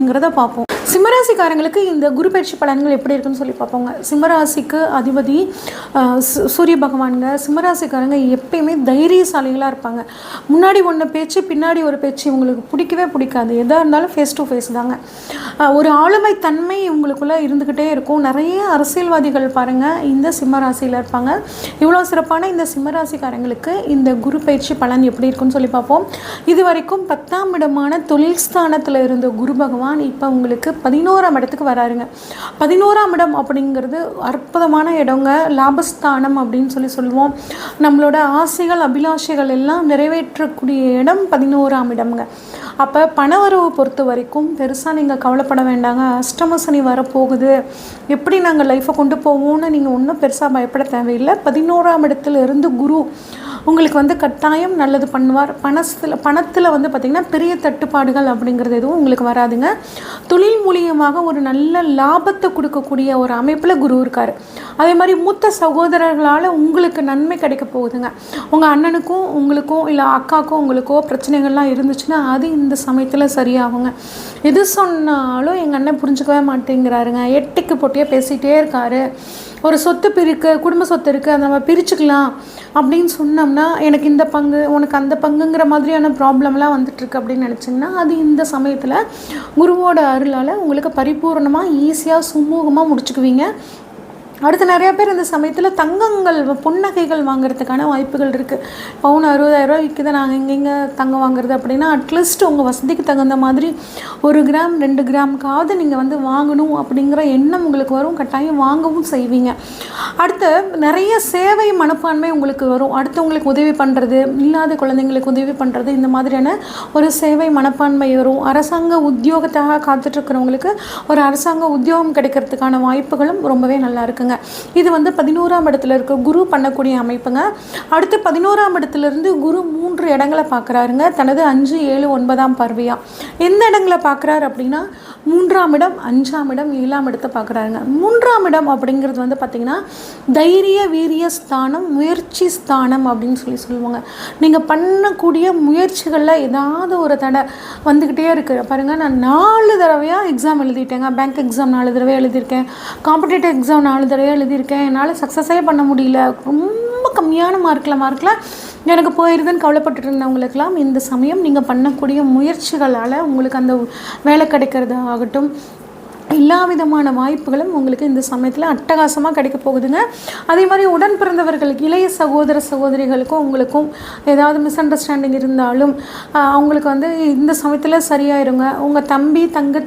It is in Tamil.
ங்கிறத பார்ப்போம் சிம்மராசிக்காரங்களுக்கு இந்த குரு பயிற்சி பலன்கள் எப்படி இருக்குன்னு சொல்லி பார்ப்போங்க. சிம்மராசிக்கு அதிபதி சு- சூரிய பகவானுங்க. சிம்மராசிக்காரங்க எப்பயுமே தைரியசாலிகளாக இருப்பாங்க. முன்னாடி ஒன்று பேச்சு பின்னாடி ஒரு பேச்சு இவங்களுக்கு பிடிக்கவே பிடிக்காது. எதாக இருந்தாலும் ஃபேஸ் டு ஃபேஸ் தாங்க. ஒரு ஆளுமை தன்மை இவங்களுக்குள்ளே இருந்துக்கிட்டே இருக்கும். நிறைய அரசியல்வாதிகள் பாருங்கள் இந்த சிம்மராசியில் இருப்பாங்க. இவ்வளோ சிறப்பான இந்த சிம்மராசிக்காரங்களுக்கு இந்த குரு பயிற்சி பலன் எப்படி இருக்குன்னு சொல்லி பார்ப்போம். இது வரைக்கும் பத்தாம் இடமான தொழில் ஸ்தானத்தில் இருந்த குரு பகவான் இப்போ உங்களுக்கு பதினோராம் இடத்துக்கு வராருங்க. பதினோராம் இடம் அப்படிங்கிறது அற்புதமான இடங்க. லாபஸ்தானம் அப்படின்னு சொல்லி சொல்லுவோம். நம்மளோட ஆசைகள் அபிலாஷைகள் எல்லாம் நிறைவேற்றக்கூடிய இடம் பதினோராம் இடம்ங்க. அப்போ பணவரவு பொறுத்த வரைக்கும் பெருசாக நீங்கள் கவலைப்பட வேண்டாங்க. அஷ்டம சனி வரப்போகுது. எப்படி நாங்கள் லைஃப்பை கொண்டு போவோம்னு நீங்கள் ஒன்றும் பெருசாக பயப்பட தேவையில்லை. பதினோராம் இடத்துல இருந்து குரு உங்களுக்கு வந்து கட்டாயம் நல்லது பண்ணுவார். பணத்தில் பணத்தில் வந்து பார்த்திங்கன்னா பெரிய தட்டுப்பாடுகள் அப்படிங்கிறது எதுவும் உங்களுக்கு வராதுங்க. தொழில் மூலியமாக ஒரு நல்ல லாபத்தை கொடுக்கக்கூடிய ஒரு அமைப்பில் குரு இருக்கார். அதே மாதிரி மூத்த சகோதரர்களால் உங்களுக்கு நன்மை கிடைக்க போகுதுங்க. உங்கள் அண்ணனுக்கும் உங்களுக்கும் இல்லை அக்காக்கும் உங்களுக்கோ பிரச்சனைகள்லாம் இருந்துச்சுன்னா அது இந்த சமயத்தில் சரியாகுங்க. எது சொன்னாலும் எங்கள் அண்ணன் புரிஞ்சுக்கவே மாட்டேங்கிறாருங்க. எட்டுக்கு போட்டியே பேசிகிட்டே இருக்காரு. ஒரு சொத்து பிரிக்கு குடும்ப சொத்து இருக்குது அதை நம்ம பிரிச்சுக்கலாம் அப்படின்னு சொன்னோம்னா எனக்கு இந்த பங்கு உனக்கு அந்த பங்குங்கிற மாதிரியான ப்ராப்ளம்லாம் வந்துட்டுருக்கு அப்படின்னு நினச்சிங்கன்னா அது இந்த சமயத்தில் குருவோட அருளால் உங்களுக்கு பரிபூர்ணமாக ஈஸியாக சுமூகமாக முடிச்சுக்குவீங்க. அடுத்து நிறையா பேர் இந்த சமயத்தில் தங்கங்கள் புன்னகைகள் வாங்குறதுக்கான வாய்ப்புகள் இருக்குது பவுன் அறுபதாயிரரூவா விற்குது நாங்கள் எங்கெங்கே தங்கம் வாங்குறது அப்படின்னா அட்லீஸ்ட் உங்கள் வசதிக்கு தகுந்த மாதிரி ஒரு கிராம் ரெண்டு கிராமுக்காவது நீங்கள் வந்து வாங்கணும் அப்படிங்கிற எண்ணம் உங்களுக்கு வரும். கட்டாயம் வாங்கவும் செய்வீங்க. அடுத்து நிறைய சேவை மனப்பான்மை உங்களுக்கு வரும். அடுத்தவங்களுக்கு உதவி பண்ணுறது இல்லாத குழந்தைங்களுக்கு உதவி பண்ணுறது இந்த மாதிரியான ஒரு சேவை மனப்பான்மை வரும். அரசாங்க உத்தியோகத்தாக காத்துட்ருக்கிறவங்களுக்கு ஒரு அரசாங்க உத்தியோகம் கிடைக்கிறதுக்கான வாய்ப்புகளும் ரொம்பவே நல்லா இருக்குங்க. இது வந்து பதினோராம் இடத்துல இருக்க. குரு பண்ணக்கூடிய அமைப்புங்க. அடுத்து பதினோராம் இடத்துலேருந்து குரு மூன்று இடங்களை பார்க்குறாருங்க. தனது அஞ்சு ஏழு ஒன்பதாம் பார்வையா. எந்த இடங்களை பார்க்குறாரு அப்படின்னா மூன்றாம் இடம் அஞ்சாம் இடம் ஏழாம் இடத்தை பார்க்குறாருங்க. மூன்றாம் இடம் அப்படிங்கிறது வந்து பார்த்திங்கன்னா தைரிய வீரிய ஸ்தானம் முயற்சி ஸ்தானம் அப்படின்னு சொல்லி சொல்லுவாங்க. நீங்கள் பண்ணக்கூடிய முயற்சிகளில் ஏதாவது ஒரு தடை வந்துக்கிட்டே இருக்குது பாருங்கள் நான் நாலு தடவையாக எக்ஸாம் எழுதிட்டேங்க. பேங்க் எக்ஸாம் நாலு தடவை எழுதியிருக்கேன். காம்படிட்டிவ் எக்ஸாம் நாலு தடவை எழுதியிருக்கேன். என்னால் சக்ஸஸே பண்ண முடியல. ரொம்ப கம்மியான மார்க்கில் மார்க்கில் எனக்கு போயிருதுன்னு கவலைப்பட்டுட்டு இருந்தவங்களுக்கெல்லாம் இந்த சமயம் நீங்கள் பண்ணக்கூடிய முயற்சிகளால் உங்களுக்கு அந்த வேலை கிடைக்கிறது ஆகட்டும் எல்லா விதமான வாய்ப்புகளும் உங்களுக்கு இந்த சமயத்தில் அட்டகாசமாக கிடைக்க போகுதுங்க. அதே மாதிரி உடன் பிறந்தவர்களுக்கு இளைய சகோதர சகோதரிகளுக்கும் உங்களுக்கும் ஏதாவது மிஸ் அண்டர்ஸ்டாண்டிங் இருந்தாலும் அவங்களுக்கு வந்து இந்த சமயத்தில் சரியாயிருங்க. உங்கள் தம்பி தங்கச்சி